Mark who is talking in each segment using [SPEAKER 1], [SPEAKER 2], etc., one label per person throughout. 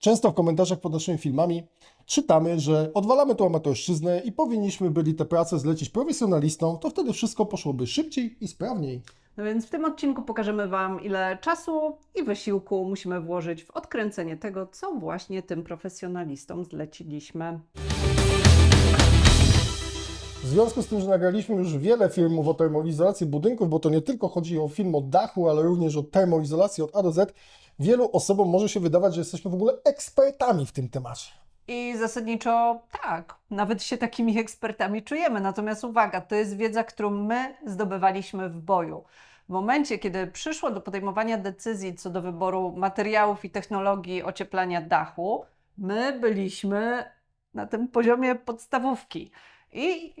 [SPEAKER 1] Często w komentarzach pod naszymi filmami czytamy, że odwalamy tu amatorszczyznę i powinniśmy byli te prace zlecić profesjonalistom, to wtedy wszystko poszłoby szybciej i sprawniej.
[SPEAKER 2] No więc w tym odcinku pokażemy Wam, ile czasu i wysiłku musimy włożyć w odkręcenie tego, co właśnie tym profesjonalistom zleciliśmy.
[SPEAKER 1] W związku z tym, że nagraliśmy już wiele filmów o termoizolacji budynków, bo to nie tylko chodzi o film o dachu, ale również o termoizolacji od A do Z, wielu osobom może się wydawać, że jesteśmy w ogóle ekspertami w tym temacie.
[SPEAKER 2] I zasadniczo tak, nawet się takimi ekspertami czujemy. Natomiast uwaga, to jest wiedza, którą my zdobywaliśmy w boju. W momencie, kiedy przyszło do podejmowania decyzji co do wyboru materiałów i technologii ocieplania dachu, my byliśmy na tym poziomie podstawówki. I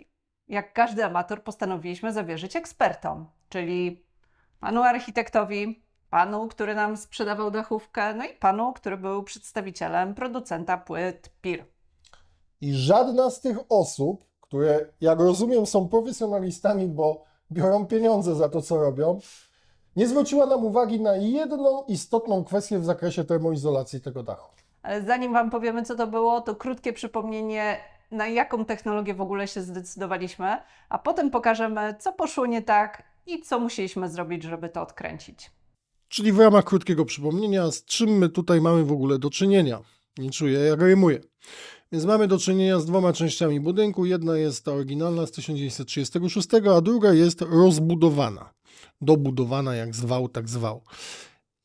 [SPEAKER 2] jak każdy amator postanowiliśmy zawierzyć ekspertom, czyli panu architektowi, panu, który nam sprzedawał dachówkę, no i panu, który był przedstawicielem producenta płyt PIR.
[SPEAKER 1] I żadna z tych osób, które jak rozumiem są profesjonalistami, bo biorą pieniądze za to, co robią, nie zwróciła nam uwagi na jedną istotną kwestię w zakresie termoizolacji tego dachu.
[SPEAKER 2] Ale zanim Wam powiemy, co to było, to krótkie przypomnienie, na jaką technologię w ogóle się zdecydowaliśmy, a potem pokażemy, co poszło nie tak i co musieliśmy zrobić, żeby to odkręcić.
[SPEAKER 1] Czyli w ramach krótkiego przypomnienia, z czym my tutaj mamy w ogóle do czynienia. Nie czuję, jak rymuję. Więc mamy do czynienia z dwoma częściami budynku. Jedna jest ta oryginalna z 1936, a druga jest rozbudowana. Dobudowana, jak zwał, tak zwał.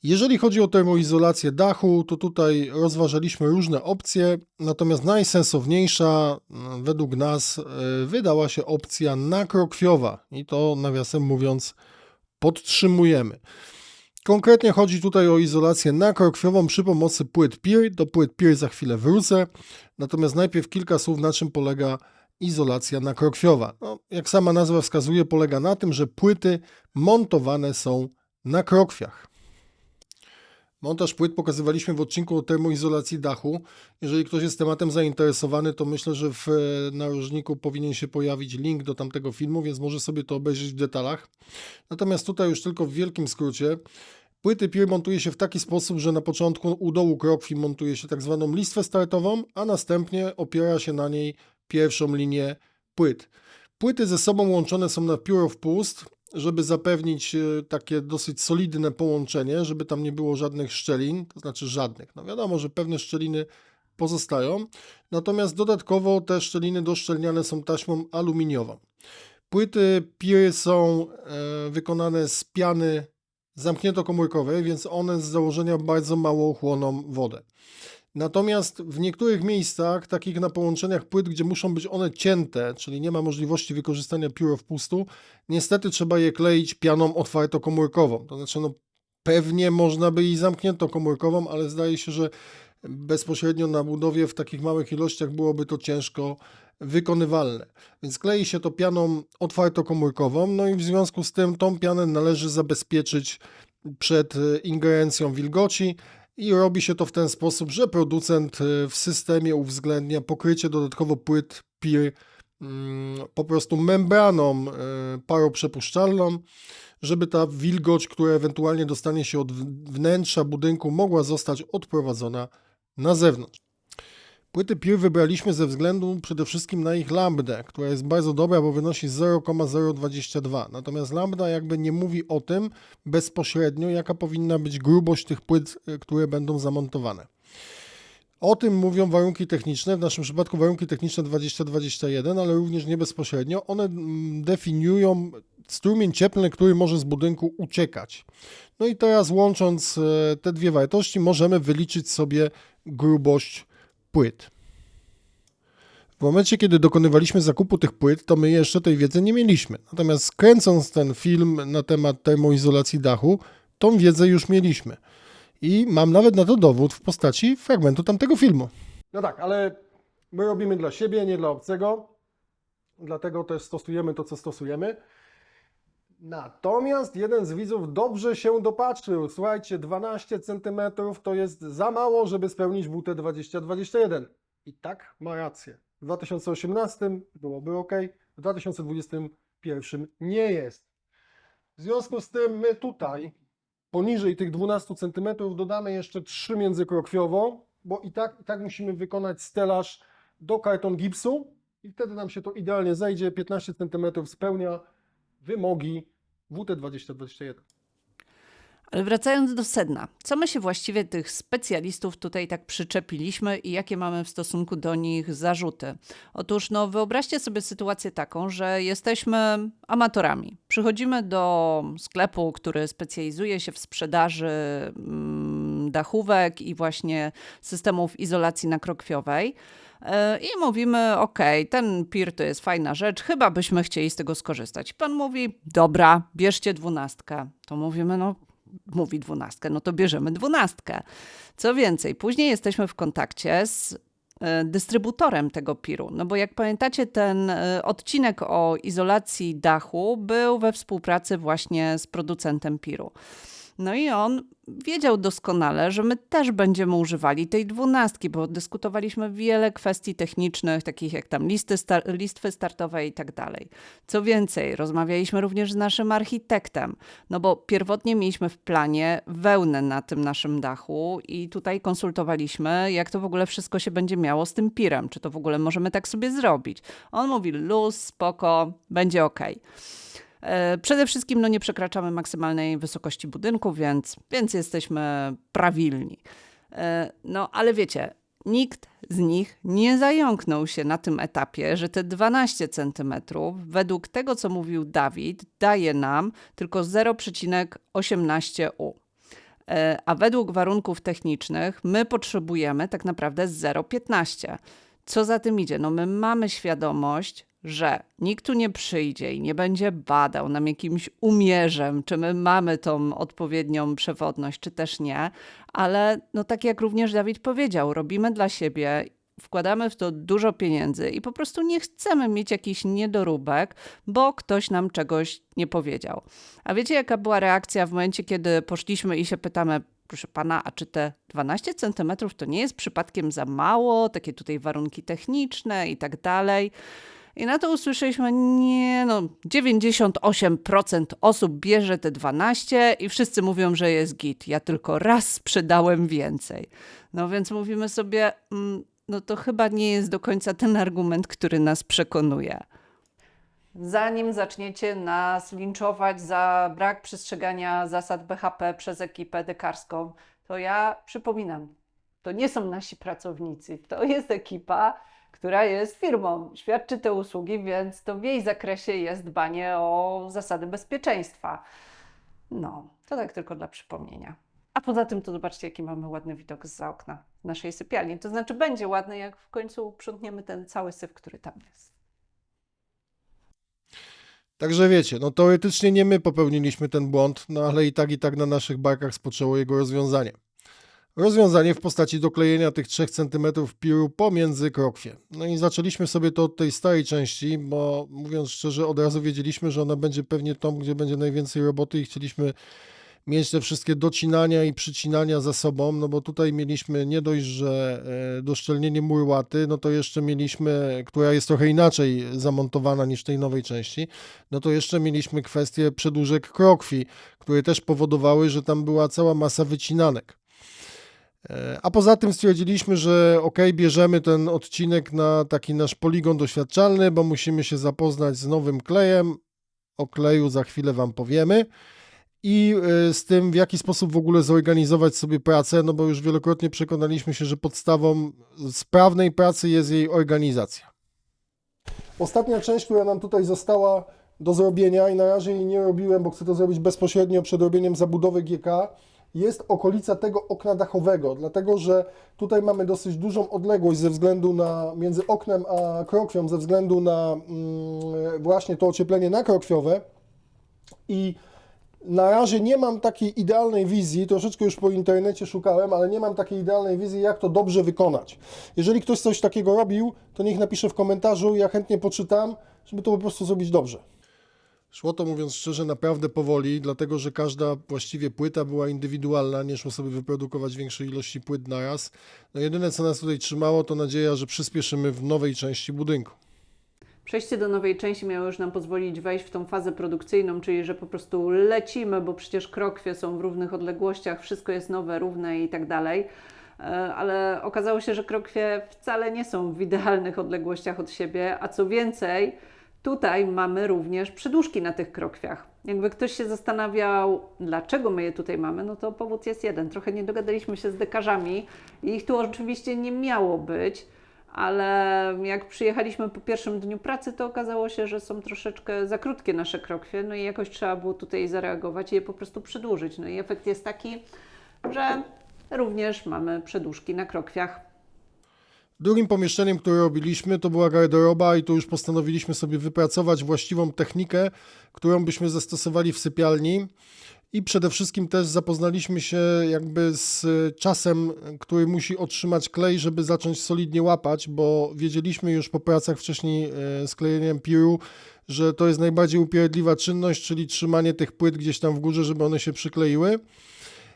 [SPEAKER 1] Jeżeli chodzi o termoizolację dachu, to tutaj rozważaliśmy różne opcje, natomiast najsensowniejsza mm, według nas e, wydała się opcja nakrokwiowa i to nawiasem mówiąc podtrzymujemy. Konkretnie chodzi tutaj o izolację nakrokwiową przy pomocy płyt PIR. Do płyt PIR za chwilę wrócę. Natomiast najpierw kilka słów, na czym polega izolacja nakrokwiowa. No, jak sama nazwa wskazuje, polega na tym, że płyty montowane są na krokwiach. Montaż płyt pokazywaliśmy w odcinku o termoizolacji dachu. Jeżeli ktoś jest tematem zainteresowany, to myślę, że w e, narożniku powinien się pojawić link do tamtego filmu, więc może sobie to obejrzeć w detalach. Natomiast tutaj już tylko w wielkim skrócie. Płyty PIR montuje się w taki sposób, że na początku u dołu krokwi montuje się tak zwaną listwę startową, a następnie opiera się na niej pierwszą linię płyt. Płyty ze sobą łączone są na pióro wpust, żeby zapewnić e, takie dosyć solidne połączenie, żeby tam nie było żadnych szczelin, to znaczy żadnych. No wiadomo, że pewne szczeliny pozostają, natomiast dodatkowo te szczeliny doszczelniane są taśmą aluminiową. Płyty PIR są e, wykonane z piany zamkniętokomórkowej, więc one z założenia bardzo mało chłoną wodę. Natomiast w niektórych miejscach, takich na połączeniach płyt, gdzie muszą być one cięte, czyli nie ma możliwości wykorzystania pióro wpustu, niestety trzeba je kleić pianą otwartokomórkową. To znaczy, no pewnie można by i zamkniętokomórkową, ale zdaje się, że bezpośrednio na budowie w takich małych ilościach byłoby to ciężko wykonywalne. Więc klei się to pianą otwartokomórkową, no i w związku z tym tą pianę należy zabezpieczyć przed ingerencją wilgoci i robi się to w ten sposób, że producent e, w systemie uwzględnia pokrycie dodatkowo płyt PIR mm, po prostu membraną e, paroprzepuszczalną, żeby ta wilgoć, która ewentualnie dostanie się od wnętrza budynku, mogła zostać odprowadzona na zewnątrz. Płyty PIR wybraliśmy ze względu przede wszystkim na ich lambdę, która jest bardzo dobra, bo wynosi 0,022. Natomiast lambda jakby nie mówi o tym bezpośrednio, jaka powinna być grubość tych płyt, y, które będą zamontowane. O tym mówią warunki techniczne, w naszym przypadku warunki techniczne 2021, ale również nie bezpośrednio. One mm, definiują strumień cieplny, który może z budynku uciekać. No i teraz łącząc e, te dwie wartości możemy wyliczyć sobie grubość płyt. Momencie, kiedy dokonywaliśmy zakupu tych płyt, to my jeszcze tej wiedzy nie mieliśmy. Natomiast kręcąc ten film na temat termoizolacji dachu, tą wiedzę już mieliśmy. I mam nawet na to dowód w postaci fragmentu tamtego filmu. No tak, ale my robimy dla siebie, nie dla obcego. Dlatego też stosujemy to, co stosujemy. Natomiast jeden z widzów dobrze się dopatrzył. Słuchajcie, 12 cm to jest za mało, żeby spełnić WT 2021. I tak ma rację. W 2018 byłoby ok, w 2021 nie jest. W związku z tym my tutaj poniżej tych 12 cm dodamy jeszcze 3 międzykrokwiową, bo i tak, i tak musimy wykonać stelaż do karton gipsu i wtedy nam się to idealnie zejdzie. 15 cm spełnia wymogi WT2021.
[SPEAKER 2] Ale wracając do sedna, co my się właściwie tych specjalistów tutaj tak przyczepiliśmy i jakie mamy w stosunku do nich zarzuty? Otóż no, wyobraźcie sobie sytuację taką, że jesteśmy amatorami. Przychodzimy do sklepu, który specjalizuje się w sprzedaży mm, dachówek i właśnie systemów izolacji nakrokviowej. E, I mówimy, ok, ten PIR to jest fajna rzecz, chyba byśmy chcieli z tego skorzystać. Pan mówi, dobra, bierzcie dwunastkę. To mówimy, no mówi dwunastkę, no to bierzemy dwunastkę. Co więcej, później jesteśmy w kontakcie z e, dystrybutorem tego piru. No bo jak pamiętacie, ten e, odcinek o izolacji dachu był we współpracy właśnie z producentem piru. No i on wiedział doskonale, że my też będziemy używali tej dwunastki, bo dyskutowaliśmy wiele kwestii technicznych, takich jak tam listy star listwy startowe i tak dalej. Co więcej, rozmawialiśmy również z naszym architektem, no bo pierwotnie mieliśmy w planie wełnę na tym naszym dachu i tutaj konsultowaliśmy, jak to w ogóle wszystko się będzie miało z tym pirem, czy to w ogóle możemy tak sobie zrobić. On mówi luz, spoko, będzie ok. E, Przede wszystkim no, nie przekraczamy maksymalnej wysokości budynku, więc, więc jesteśmy prawilni. E, No ale wiecie, nikt z nich nie zająknął się na tym etapie, że te 12 centymetrów, według tego co mówił Dawid, daje nam tylko 0,18 U. E, A według warunków technicznych my potrzebujemy tak naprawdę 0,15. Co za tym idzie? No my mamy świadomość, że nikt tu nie przyjdzie i nie będzie badał nam jakimś umierzem, czy my mamy tą odpowiednią przewodność, czy też nie, ale no tak jak również Dawid powiedział, robimy dla siebie, wkładamy w to dużo pieniędzy i po prostu nie chcemy mieć jakichś niedoróbek, bo ktoś nam czegoś nie powiedział. A wiecie, jaka była reakcja w momencie, kiedy poszliśmy i się pytamy, proszę pana, a czy te 12 centymetrów to nie jest przypadkiem za mało, takie tutaj warunki techniczne i tak dalej? I na to usłyszeliśmy, nie no, 98% osób bierze te 12 i wszyscy mówią, że jest git. Ja tylko raz sprzedałem więcej. No więc mówimy sobie, mm, no to chyba nie jest do końca ten argument, który nas przekonuje. Zanim zaczniecie nas linczować za brak przestrzegania zasad BHP przez ekipę dekarską, to ja przypominam, to nie są nasi pracownicy, to jest ekipa, która jest firmą, świadczy te usługi, więc to w jej zakresie jest dbanie o zasady bezpieczeństwa. No, to tak tylko dla przypomnienia. A poza tym to zobaczcie, jaki mamy ładny widok z okna naszej sypialni. To znaczy będzie ładny, jak w końcu uprzątniemy ten cały syf, który tam jest.
[SPEAKER 1] Także wiecie, no teoretycznie nie my popełniliśmy ten błąd, no ale i tak i tak na naszych barkach spoczęło jego rozwiązanie. Rozwiązanie w postaci doklejenia tych 3 cm piru pomiędzy krokwie. No i zaczęliśmy sobie to od tej starej części, bo mówiąc szczerze, od razu wiedzieliśmy, że ona będzie pewnie tą, gdzie będzie najwięcej roboty i chcieliśmy mieć te wszystkie docinania i przycinania za sobą, no bo tutaj mieliśmy nie dość, że e, doszczelnienie murłaty, no to jeszcze mieliśmy, która jest trochę inaczej zamontowana niż tej nowej części, no to jeszcze mieliśmy kwestię przedłużek krokwi, które też powodowały, że tam była cała masa wycinanek. E, A poza tym stwierdziliśmy, że ok, bierzemy ten odcinek na taki nasz poligon doświadczalny, bo musimy się zapoznać z nowym klejem. O kleju za chwilę Wam powiemy. I e, z tym, w jaki sposób w ogóle zorganizować sobie pracę, no bo już wielokrotnie przekonaliśmy się, że podstawą sprawnej pracy jest jej organizacja. Ostatnia część, która nam tutaj została do zrobienia i na razie jej nie robiłem, bo chcę to zrobić bezpośrednio przed robieniem zabudowy GK, jest okolica tego okna dachowego, dlatego że tutaj mamy dosyć dużą odległość ze względu na między oknem a krokwią, ze względu na mm, właśnie to ocieplenie nakrokviowe i na razie nie mam takiej idealnej wizji, troszeczkę już po internecie szukałem, ale nie mam takiej idealnej wizji, jak to dobrze wykonać. Jeżeli ktoś coś takiego robił, to niech napisze w komentarzu, ja chętnie poczytam, żeby to po prostu zrobić dobrze. Szło to, mówiąc szczerze, naprawdę powoli, dlatego że każda właściwie płyta była indywidualna, nie szło sobie wyprodukować większej ilości płyt naraz. No jedyne, co nas tutaj trzymało, to nadzieja, że przyspieszymy w nowej części budynku.
[SPEAKER 2] Przejście do nowej części miało już nam pozwolić wejść w tą fazę produkcyjną, czyli że po prostu lecimy, bo przecież krokwie są w równych odległościach, wszystko jest nowe, równe i tak dalej. e, ale okazało się, że krokwie wcale nie są w idealnych odległościach od siebie, a co więcej, tutaj mamy również przedłużki na tych krokwiach. Jakby ktoś się zastanawiał, dlaczego my je tutaj mamy, no to powód jest jeden. Trochę nie dogadaliśmy się z dekarzami i ich tu oczywiście nie miało być, ale jak przyjechaliśmy po pierwszym dniu pracy, to okazało się, że są troszeczkę za krótkie nasze krokwie, no i jakoś trzeba było tutaj zareagować i je po prostu przedłużyć. No i efekt jest taki, że również mamy przedłużki na krokwiach.
[SPEAKER 1] Drugim pomieszczeniem, które robiliśmy, to była garderoba i tu już postanowiliśmy sobie wypracować właściwą technikę, którą byśmy zastosowali w sypialni. I przede wszystkim też zapoznaliśmy się jakby z czasem, który musi otrzymać klej, żeby zacząć solidnie łapać, bo wiedzieliśmy już po pracach wcześniej e, z klejeniem piru, że to jest najbardziej upierdliwa czynność, czyli trzymanie tych płyt gdzieś tam w górze, żeby one się przykleiły.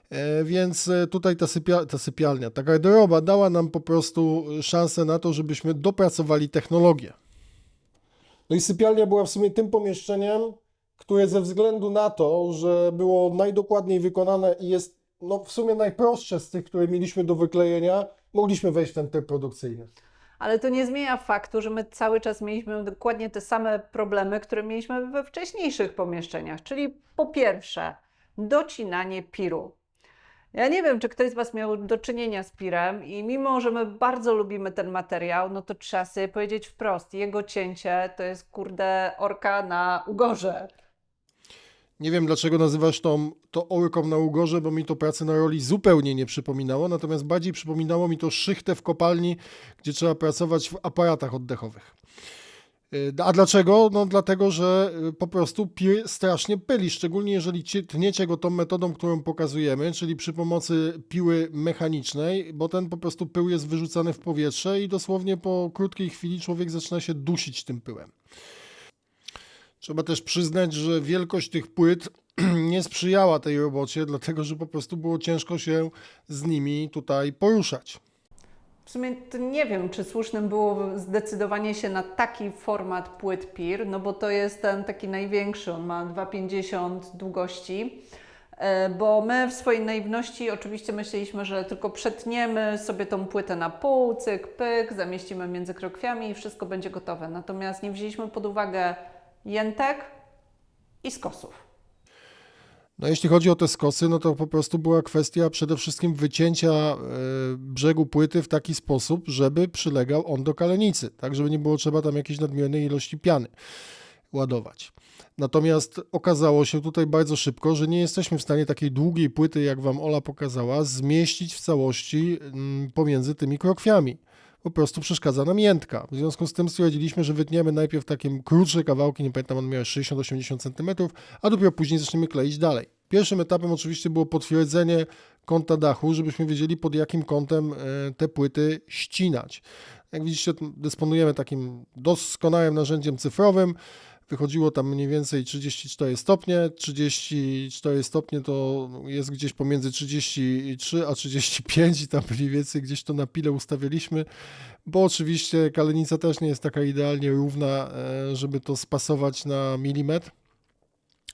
[SPEAKER 1] E, Więc e, tutaj ta, sypia, ta sypialnia, ta garderoba dała nam po prostu szansę na to, żebyśmy dopracowali technologię. No i sypialnia była w sumie tym pomieszczeniem, które ze względu na to, że było najdokładniej wykonane i jest no, w sumie najprostsze z tych, które mieliśmy do wyklejenia, mogliśmy wejść w ten tryb produkcyjny.
[SPEAKER 2] Ale to nie zmienia faktu, że my cały czas mieliśmy dokładnie te same problemy, które mieliśmy we wcześniejszych pomieszczeniach. Czyli po pierwsze, docinanie piru. Ja nie wiem, czy ktoś z Was miał do czynienia z pirem i mimo, że my bardzo lubimy ten materiał, no to trzeba sobie powiedzieć wprost, jego cięcie to jest kurde orka na ugorze.
[SPEAKER 1] Nie wiem, dlaczego nazywasz to, to orką na ugorze, bo mi to pracę na roli zupełnie nie przypominało, natomiast bardziej przypominało mi to szychtę w kopalni, gdzie trzeba pracować w aparatach oddechowych. Y, A dlaczego? No dlatego, że y, po prostu pir strasznie pyli, szczególnie jeżeli ci- tniecie go tą metodą, którą pokazujemy, czyli przy pomocy piły mechanicznej, bo ten po prostu pył jest wyrzucany w powietrze i dosłownie po krótkiej chwili człowiek zaczyna się dusić tym pyłem. Trzeba też przyznać, że wielkość tych płyt nie sprzyjała tej robocie, dlatego że po prostu było ciężko się z nimi tutaj poruszać.
[SPEAKER 2] W sumie to nie wiem, czy słusznym było zdecydowanie się na taki format płyt PIR, no bo to jest ten taki największy, on ma 2,50 długości. E, Bo my w swojej naiwności oczywiście myśleliśmy, że tylko przetniemy sobie tą płytę na pół, cyk, pyk, zamieścimy między krokwiami i wszystko będzie gotowe. Natomiast nie wzięliśmy pod uwagę jętek i skosów.
[SPEAKER 1] No jeśli chodzi o te skosy, no to po prostu była kwestia przede wszystkim wycięcia e, brzegu płyty w taki sposób, żeby przylegał on do kalenicy, tak żeby nie było trzeba tam jakiejś nadmiernej ilości piany ładować. Natomiast okazało się tutaj bardzo szybko, że nie jesteśmy w stanie takiej długiej płyty, jak Wam Ola pokazała, zmieścić w całości mm, pomiędzy tymi krokwiami. Po prostu przeszkadza nam jętka. W związku z tym stwierdziliśmy, że wytniemy najpierw takie krótsze kawałki, nie pamiętam, on miał 60-80 cm, a dopiero później zaczniemy kleić dalej. Pierwszym etapem oczywiście było potwierdzenie kąta dachu, żebyśmy wiedzieli pod jakim kątem e, te płyty ścinać. Jak widzicie, dysponujemy takim doskonałym narzędziem cyfrowym. Wychodziło tam mniej więcej 34 stopnie. 34 stopnie to jest gdzieś pomiędzy 33 a 35 i tam mniej więcej gdzieś to na pile ustawialiśmy, bo oczywiście kalenica też nie jest taka idealnie równa, e, żeby to spasować na milimetr.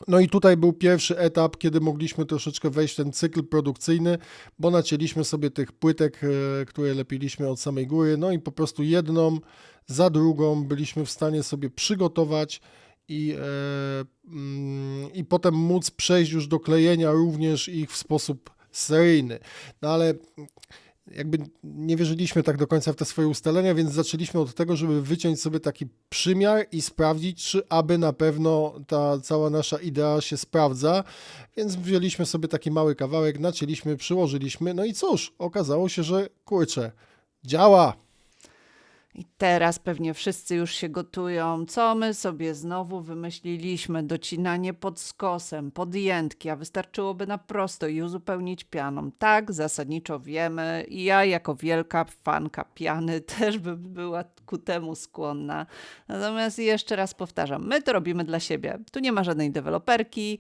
[SPEAKER 1] No i tutaj był pierwszy etap, kiedy mogliśmy troszeczkę wejść w ten cykl produkcyjny, bo nacięliśmy sobie tych płytek, e, które lepiliśmy od samej góry, no i po prostu jedną za drugą byliśmy w stanie sobie przygotować i, e, mm, i potem móc przejść już do klejenia również ich w sposób seryjny. No ale jakby nie wierzyliśmy tak do końca w te swoje ustalenia, więc zaczęliśmy od tego, żeby wyciąć sobie taki przymiar i sprawdzić, czy aby na pewno ta cała nasza idea się sprawdza. Więc wzięliśmy sobie taki mały kawałek, nacięliśmy, przyłożyliśmy, no i cóż, okazało się, że kurczę, działa.
[SPEAKER 2] I teraz pewnie wszyscy już się gotują. Co my sobie znowu wymyśliliśmy? Docinanie pod skosem, pod jętki, a wystarczyłoby na prosto i uzupełnić pianą. Tak, zasadniczo wiemy. I ja jako wielka fanka piany też bym była ku temu skłonna. Natomiast jeszcze raz powtarzam, my to robimy dla siebie. Tu nie ma żadnej deweloperki,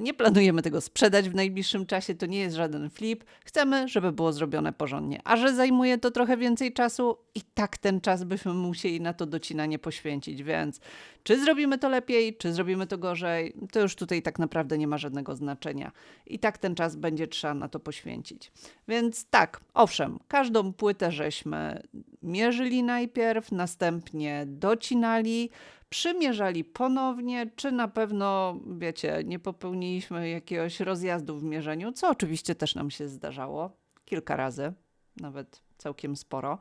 [SPEAKER 2] nie planujemy tego sprzedać w najbliższym czasie, to nie jest żaden flip. Chcemy, żeby było zrobione porządnie. A że zajmuje to trochę więcej czasu, i tak ten ten czas byśmy musieli na to docinanie poświęcić, więc czy zrobimy to lepiej, czy zrobimy to gorzej, to już tutaj tak naprawdę nie ma żadnego znaczenia. I tak ten czas będzie trzeba na to poświęcić. Więc tak, owszem, każdą płytę żeśmy mierzyli najpierw, następnie docinali, przymierzali ponownie, czy na pewno, wiecie, nie popełniliśmy jakiegoś rozjazdu w mierzeniu, co oczywiście też nam się zdarzało kilka razy, nawet całkiem sporo.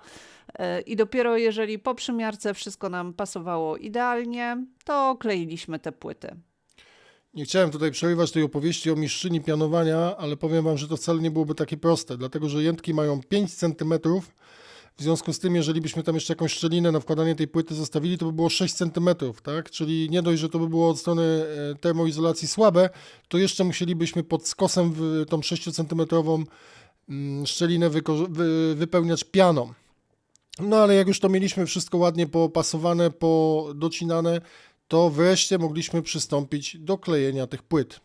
[SPEAKER 2] E, I dopiero jeżeli po przymiarce wszystko nam pasowało idealnie, to kleiliśmy te płyty.
[SPEAKER 1] Nie chciałem tutaj przerywać tej opowieści o mistrzyni pianowania, ale powiem Wam, że to wcale nie byłoby takie proste, dlatego że jętki mają 5 cm. W związku z tym, jeżeli byśmy tam jeszcze jakąś szczelinę na wkładanie tej płyty zostawili, to by było 6 cm, tak? Czyli nie dość, że to by było od strony e, termoizolacji słabe, to jeszcze musielibyśmy pod skosem tą 6 cm mm, szczelinę wypełniać pianą. No ale jak już to mieliśmy wszystko ładnie popasowane, podocinane, to wreszcie mogliśmy przystąpić do klejenia tych płyt.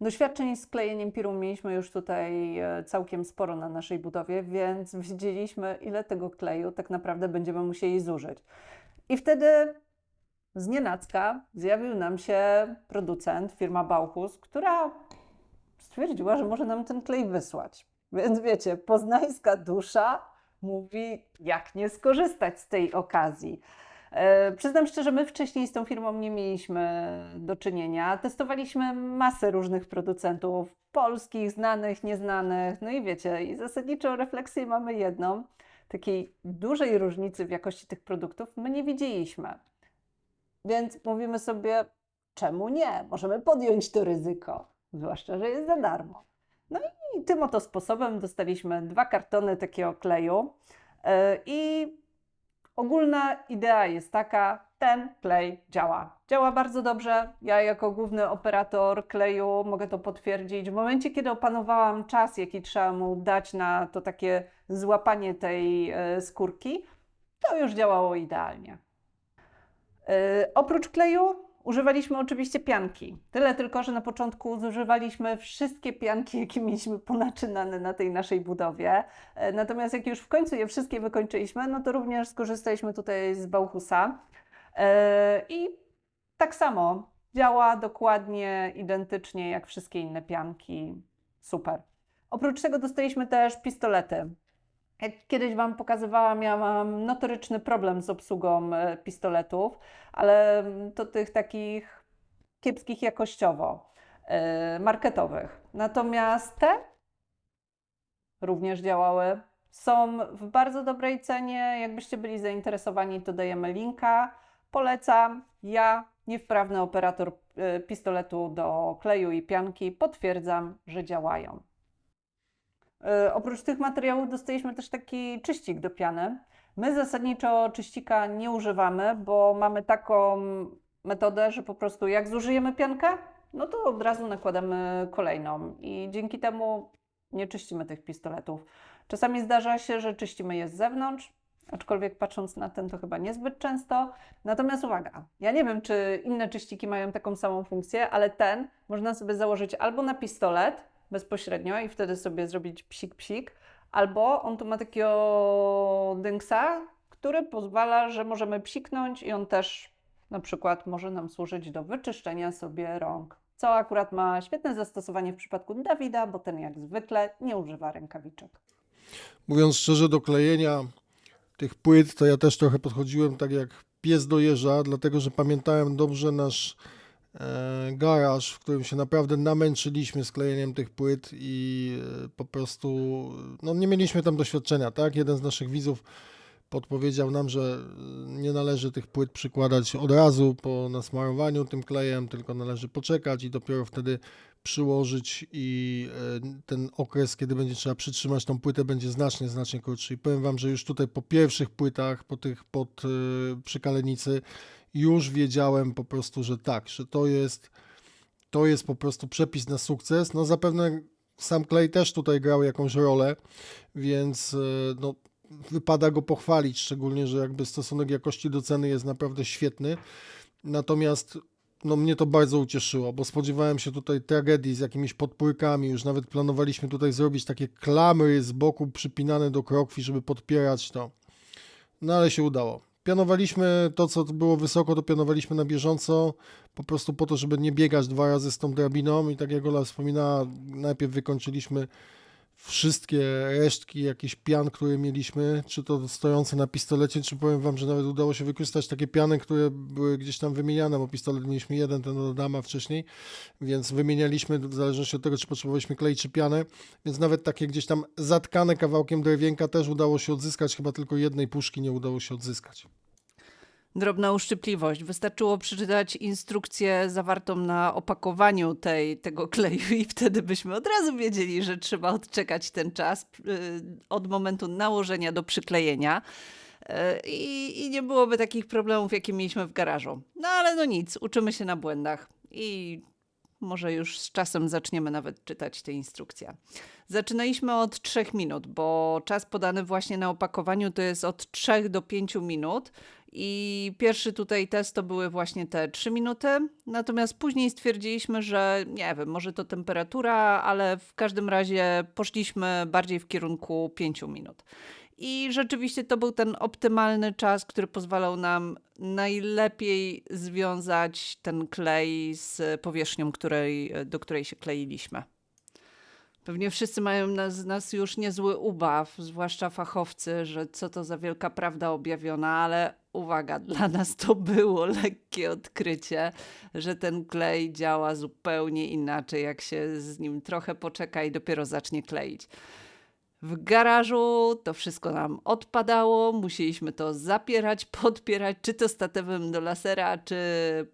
[SPEAKER 2] Doświadczeń z klejeniem piru mieliśmy już tutaj e, całkiem sporo na naszej budowie, więc wiedzieliśmy, ile tego kleju tak naprawdę będziemy musieli zużyć. I wtedy z nienacka zjawił nam się producent, firma Bauhaus, która stwierdziła, że może nam ten klej wysłać. Więc wiecie, poznańska dusza mówi, jak nie skorzystać z tej okazji. E, przyznam szczerze, my wcześniej z tą firmą nie mieliśmy do czynienia. Testowaliśmy masę różnych producentów, polskich, znanych, nieznanych. No i wiecie, i zasadniczą refleksję mamy jedną. Takiej dużej różnicy w jakości tych produktów my nie widzieliśmy. Więc mówimy sobie, czemu nie? Możemy podjąć to ryzyko, zwłaszcza, że jest za darmo. No i tym oto sposobem dostaliśmy dwa kartony takiego kleju yy, i ogólna idea jest taka, ten klej działa. Działa bardzo dobrze. Ja jako główny operator kleju mogę to potwierdzić. W momencie, kiedy opanowałam czas, jaki trzeba mu dać na to takie złapanie tej e, skórki, to już działało idealnie. E, Oprócz kleju używaliśmy oczywiście pianki. Tyle tylko, że na początku zużywaliśmy wszystkie pianki, jakie mieliśmy ponaczynane na tej naszej budowie. E, Natomiast jak już w końcu je wszystkie wykończyliśmy, no to również skorzystaliśmy tutaj z Bauhusa. E, I tak samo działa dokładnie identycznie jak wszystkie inne pianki. Super. Oprócz tego dostaliśmy też pistolety. Jak kiedyś Wam pokazywałam, ja mam notoryczny problem z obsługą e, pistoletów, ale mm, to tych takich kiepskich jakościowo, e, marketowych. Natomiast te również działały. Są w bardzo dobrej cenie. Jakbyście byli zainteresowani, to dajemy linka. Polecam. Ja, niewprawny operator e, pistoletu do kleju i pianki, potwierdzam, że działają. E, Oprócz tych materiałów dostaliśmy też taki czyścik do piany. My zasadniczo czyścika nie używamy, bo mamy taką metodę, że po prostu jak zużyjemy piankę, no to od razu nakładamy kolejną i dzięki temu nie czyścimy tych pistoletów. Czasami zdarza się, że czyścimy je z zewnątrz, aczkolwiek patrząc na ten to chyba niezbyt często. Natomiast uwaga, ja nie wiem, czy inne czyściki mają taką samą funkcję, ale ten można sobie założyć albo na pistolet bezpośrednio i wtedy sobie zrobić psik psik, albo on tu ma takiego dynksa, który pozwala, że możemy psiknąć i on też na przykład może nam służyć do wyczyszczenia sobie rąk. Co akurat ma świetne zastosowanie w przypadku Dawida, bo ten jak zwykle nie używa rękawiczek.
[SPEAKER 1] Mówiąc szczerze, do klejenia tych płyt, to ja też trochę podchodziłem tak jak pies do jeża, dlatego że pamiętałem dobrze nasz garaż, w którym się naprawdę namęczyliśmy z klejeniem tych płyt i e, po prostu no, nie mieliśmy tam doświadczenia, tak? Jeden z naszych widzów podpowiedział nam, że e, nie należy tych płyt przykładać od razu po nasmarowaniu tym klejem, tylko należy poczekać i dopiero wtedy przyłożyć i e, ten okres, kiedy będzie trzeba przytrzymać tą płytę, będzie znacznie, znacznie krótszy. I powiem Wam, że już tutaj po pierwszych płytach, po tych pod e, kalenicy, już wiedziałem po prostu, że tak, że to jest, to jest po prostu przepis na sukces. No zapewne sam klej też tutaj grał jakąś rolę, więc e, no, wypada go pochwalić, szczególnie, że jakby stosunek jakości do ceny jest naprawdę świetny. Natomiast no mnie to bardzo ucieszyło, bo spodziewałem się tutaj tragedii z jakimiś podpórkami. Już nawet planowaliśmy tutaj zrobić takie klamry z boku przypinane do krokwi, żeby podpierać to. No ale się udało. Pianowaliśmy to, co było wysoko, to pianowaliśmy na bieżąco, po prostu po to, żeby nie biegać dwa razy z tą drabiną. I tak jak Ola wspominała, najpierw wykończyliśmy wszystkie resztki, jakiś pian, które mieliśmy, czy to stojące na pistolecie, czy powiem wam, że nawet udało się wykorzystać takie piany, które były gdzieś tam wymieniane, bo pistolet mieliśmy jeden, ten od Adama wcześniej, więc wymienialiśmy w zależności od tego, czy potrzebowaliśmy klej, czy pianę, więc nawet takie gdzieś tam zatkane kawałkiem drewienka też udało się odzyskać, chyba tylko jednej puszki nie udało się odzyskać.
[SPEAKER 2] Drobna uszczypliwość. Wystarczyło przeczytać instrukcję zawartą na opakowaniu tej, tego kleju i wtedy byśmy od razu wiedzieli, że trzeba odczekać ten czas yy, od momentu nałożenia do przyklejenia. Yy, I, I nie byłoby takich problemów, jakie mieliśmy w garażu. No ale no nic, uczymy się na błędach i może już z czasem zaczniemy nawet czytać te instrukcje. Zaczynaliśmy od 3 minut, bo czas podany właśnie na opakowaniu to jest od 3 do 5 minut. I pierwszy tutaj test to były właśnie te 3 minuty, natomiast później stwierdziliśmy, że nie wiem, może to temperatura, ale w każdym razie poszliśmy bardziej w kierunku 5 minut. I rzeczywiście to był ten optymalny czas, który pozwalał nam najlepiej związać ten klej z powierzchnią, której, do której się kleiliśmy. Pewnie wszyscy mają z nas już niezły ubaw, zwłaszcza fachowcy, że co to za wielka prawda objawiona, ale uwaga, dla nas to było lekkie odkrycie, że ten klej działa zupełnie inaczej, jak się z nim trochę poczeka i dopiero zacznie kleić. W garażu to wszystko nam odpadało, musieliśmy to zapierać, podpierać, czy to statywem do lasera, czy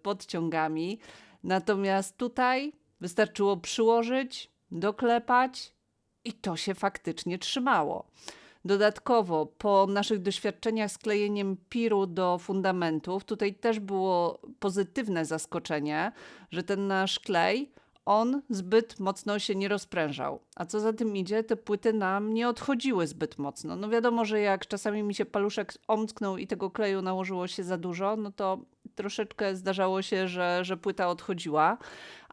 [SPEAKER 2] podciągami. Natomiast tutaj wystarczyło przyłożyć, doklepać i to się faktycznie trzymało. Dodatkowo, po naszych doświadczeniach z klejeniem piru do fundamentów, tutaj też było pozytywne zaskoczenie, że ten nasz klej, on zbyt mocno się nie rozprężał. A co za tym idzie, te płyty nam nie odchodziły zbyt mocno. No wiadomo, że jak czasami mi się paluszek omsknął i tego kleju nałożyło się za dużo, no to troszeczkę zdarzało się, że, że płyta odchodziła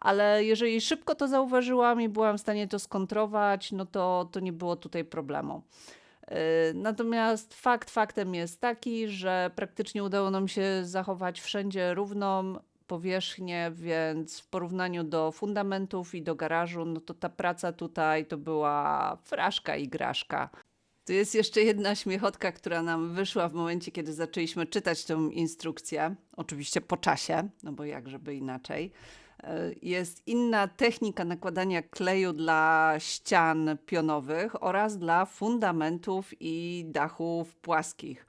[SPEAKER 2] ale jeżeli szybko to zauważyłam i byłam w stanie to skontrować, no to, to nie było tutaj problemu. Yy, Natomiast fakt faktem jest taki, że praktycznie udało nam się zachować wszędzie równą powierzchnię, więc w porównaniu do fundamentów i do garażu, no to ta praca tutaj to była fraszka i graszka. Tu jest jeszcze jedna śmiechotka, która nam wyszła w momencie, kiedy zaczęliśmy czytać tę instrukcję. Oczywiście po czasie, no bo jak żeby inaczej. E, Jest inna technika nakładania kleju dla ścian pionowych oraz dla fundamentów i dachów płaskich.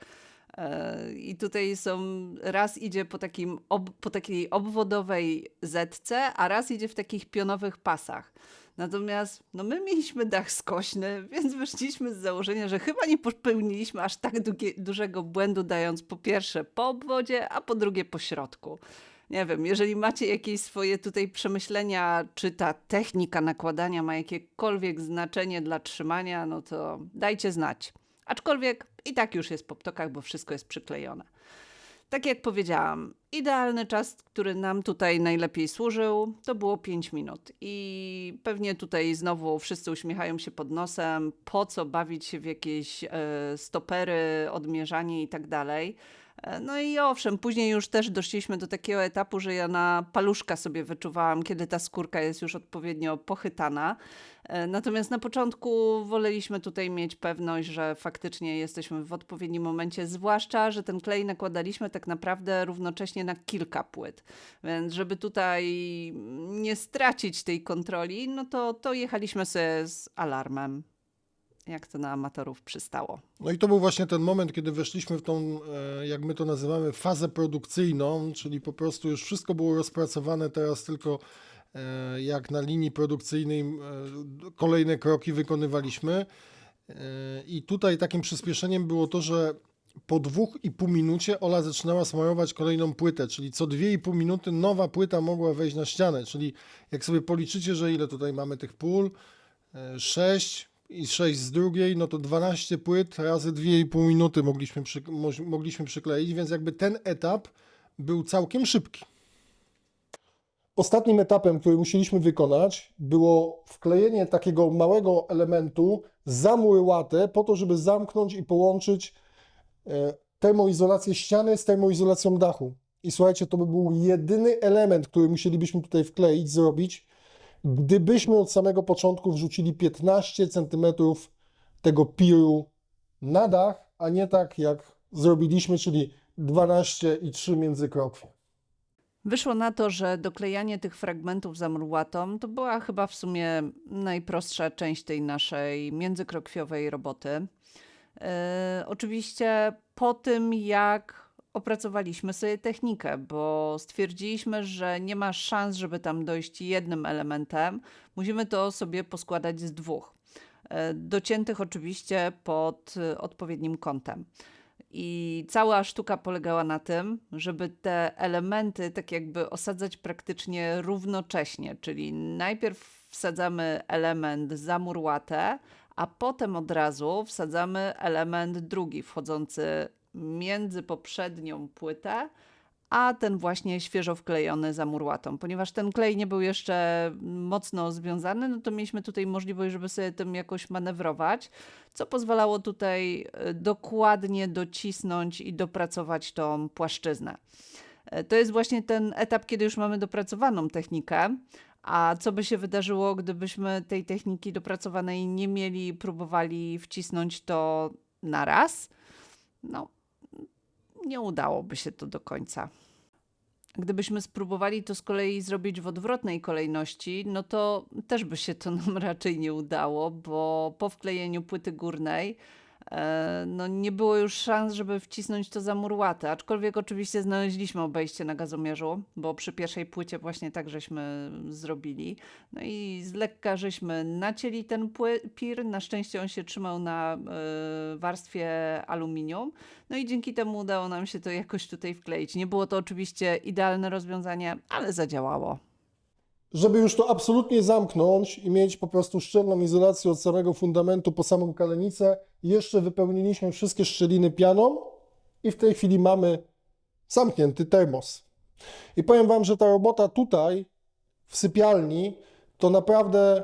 [SPEAKER 2] E, I tutaj są, raz idzie po, takim po takiej obwodowej zetce, a raz idzie w takich pionowych pasach. Natomiast no my mieliśmy dach skośny, więc wyszliśmy z założenia, że chyba nie popełniliśmy aż tak dużego błędu, dając po pierwsze po obwodzie, a po drugie po środku. Nie wiem, jeżeli macie jakieś swoje tutaj przemyślenia, czy ta technika nakładania ma jakiekolwiek znaczenie dla trzymania, no to dajcie znać. Aczkolwiek i tak już jest po ptokach, bo wszystko jest przyklejone. Tak jak powiedziałam, idealny czas, który nam tutaj najlepiej służył, to było 5 minut. I pewnie tutaj znowu wszyscy uśmiechają się pod nosem, po co bawić się w jakieś e, stopery, odmierzanie i tak dalej. E, No i owszem, później już też doszliśmy do takiego etapu, że ja na paluszka sobie wyczuwałam, kiedy ta skórka jest już odpowiednio pochytana. E, Natomiast na początku woleliśmy tutaj mieć pewność, że faktycznie jesteśmy w odpowiednim momencie, zwłaszcza, że ten klej nakładaliśmy tak naprawdę równocześnie na kilka płyt. Więc żeby tutaj nie stracić tej kontroli, no to, to jechaliśmy sobie z alarmem, jak to na amatorów przystało.
[SPEAKER 1] No i to był właśnie ten moment, kiedy weszliśmy w tą, e, jak my to nazywamy, fazę produkcyjną, czyli po prostu już wszystko było rozpracowane, teraz tylko e, jak na linii produkcyjnej e, kolejne kroki wykonywaliśmy. I tutaj takim przyspieszeniem było to, że po dwóch i pół minucie Ola zaczynała smarować kolejną płytę, czyli co dwie i pół minuty nowa płyta mogła wejść na ścianę, czyli jak sobie policzycie, że ile tutaj mamy tych pól, 6 i 6 z drugiej, no to 12 płyt razy 2,5 minuty mogliśmy, przy, mogliśmy przykleić, więc jakby ten etap był całkiem szybki. Ostatnim etapem, który musieliśmy wykonać, było wklejenie takiego małego elementu za mur łatę, po to, żeby zamknąć i połączyć e, termoizolację ściany z termoizolacją dachu. I słuchajcie, to by był jedyny element, który musielibyśmy tutaj wkleić, zrobić, gdybyśmy od samego początku wrzucili 15 cm tego piru na dach, a nie tak jak zrobiliśmy, czyli 12 i 3 między krokwie.
[SPEAKER 2] Wyszło na to, że doklejanie tych fragmentów z amurłatą to była chyba w sumie najprostsza część tej naszej międzykrokfiowej roboty. E, oczywiście po tym, jak opracowaliśmy sobie technikę, bo stwierdziliśmy, że nie ma szans, żeby tam dojść jednym elementem. Musimy to sobie poskładać z dwóch. E, dociętych oczywiście pod e, odpowiednim kątem. I cała sztuka polegała na tym, żeby te elementy tak jakby osadzać praktycznie równocześnie, czyli najpierw wsadzamy element za murłatę, a potem od razu wsadzamy element drugi wchodzący między poprzednią płytę, a ten właśnie świeżo wklejony za murłatą. Ponieważ ten klej nie był jeszcze mocno związany, no to mieliśmy tutaj możliwość, żeby sobie tym jakoś manewrować, co pozwalało tutaj e, dokładnie docisnąć i dopracować tą płaszczyznę. E, To jest właśnie ten etap, kiedy już mamy dopracowaną technikę. A co by się wydarzyło, gdybyśmy tej techniki dopracowanej nie mieli próbowali wcisnąć to na raz? No, nie udałoby się to do końca. Gdybyśmy spróbowali to z kolei zrobić w odwrotnej kolejności, no to też by się to nam raczej nie udało, bo po wklejeniu płyty górnej no nie było już szans, żeby wcisnąć to za murłatę. Aczkolwiek oczywiście znaleźliśmy obejście na gazomierzu, bo przy pierwszej płycie właśnie tak żeśmy zrobili. No i z lekka żeśmy nacięli ten pir. Na szczęście on się trzymał na e, warstwie aluminium. No i dzięki temu udało nam się to jakoś tutaj wkleić. Nie było to oczywiście idealne rozwiązanie, ale zadziałało.
[SPEAKER 1] Żeby już to absolutnie zamknąć i mieć po prostu szczelną izolację od samego fundamentu po samą kalenicę, jeszcze wypełniliśmy wszystkie szczeliny pianą i w tej chwili mamy zamknięty termos. I powiem Wam, że ta robota tutaj w sypialni to naprawdę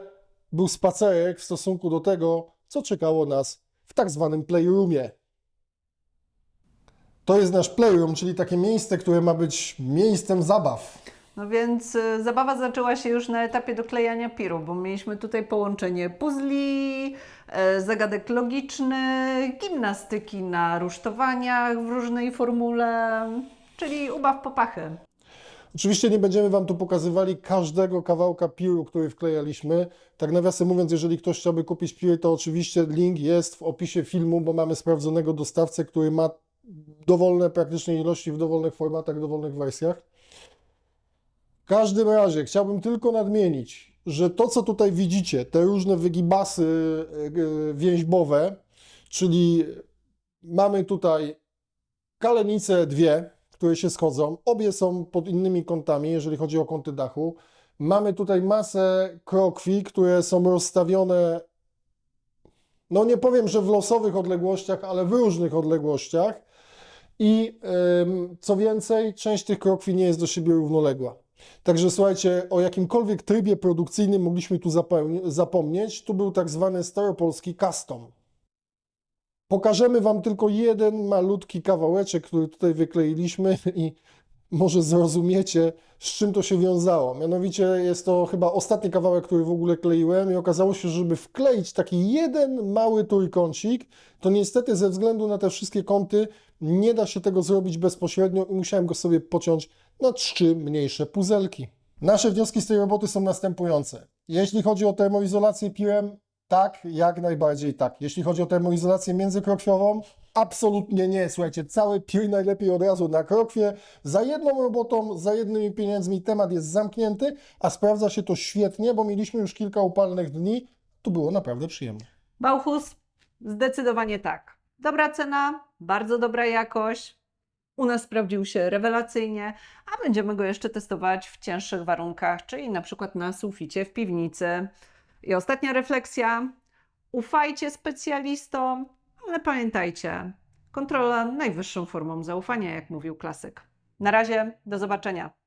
[SPEAKER 1] był spacerek w stosunku do tego, co czekało nas w tak zwanym playroomie. To jest nasz playroom, czyli takie miejsce, które ma być miejscem zabaw.
[SPEAKER 2] No więc y, zabawa zaczęła się już na etapie doklejania piru, bo mieliśmy tutaj połączenie puzli, e, zagadek logicznych, gimnastyki na rusztowaniach w różnej formule, czyli ubaw popachy.
[SPEAKER 1] Oczywiście nie będziemy Wam tu pokazywali każdego kawałka piru, który wklejaliśmy. Tak nawiasem mówiąc, jeżeli ktoś chciałby kupić piry, to oczywiście link jest w opisie filmu, bo mamy sprawdzonego dostawcę, który ma dowolne praktycznie ilości w dowolnych formatach, dowolnych wersjach. W każdym razie chciałbym tylko nadmienić, że to, co tutaj widzicie, te różne wygibasy e, więźbowe, czyli mamy tutaj kalenice dwie, które się schodzą. Obie są pod innymi kątami, jeżeli chodzi o kąty dachu. Mamy tutaj masę krokwi, które są rozstawione, no nie powiem, że w losowych odległościach, ale w różnych odległościach. I co więcej, część tych krokwi nie jest do siebie równoległa. Także słuchajcie, o jakimkolwiek trybie produkcyjnym mogliśmy tu zapomnieć. Tu był tak zwany staropolski custom. Pokażemy Wam tylko jeden malutki kawałeczek, który tutaj wykleiliśmy i może zrozumiecie, z czym to się wiązało. Mianowicie jest to chyba ostatni kawałek, który w ogóle kleiłem i okazało się, że żeby wkleić taki jeden mały trójkącik, to niestety ze względu na te wszystkie kąty nie da się tego zrobić bezpośrednio i musiałem go sobie pociąć na trzy mniejsze puzelki. Nasze wnioski z tej roboty są następujące. Jeśli chodzi o termoizolację pirem, tak, jak najbardziej tak. Jeśli chodzi o termoizolację międzykrokwiową, absolutnie nie. Słuchajcie, cały pir najlepiej od razu na krokwie. Za jedną robotą, za jednymi pieniędzmi temat jest zamknięty, a sprawdza się to świetnie, bo mieliśmy już kilka upalnych dni. Tu było naprawdę przyjemnie.
[SPEAKER 2] Bauhaus zdecydowanie tak. Dobra cena, bardzo dobra jakość. U nas sprawdził się rewelacyjnie, a będziemy go jeszcze testować w cięższych warunkach, czyli na przykład na suficie w piwnicy. I ostatnia refleksja. Ufajcie specjalistom, ale pamiętajcie, kontrola najwyższą formą zaufania, jak mówił klasyk. Na razie, do zobaczenia.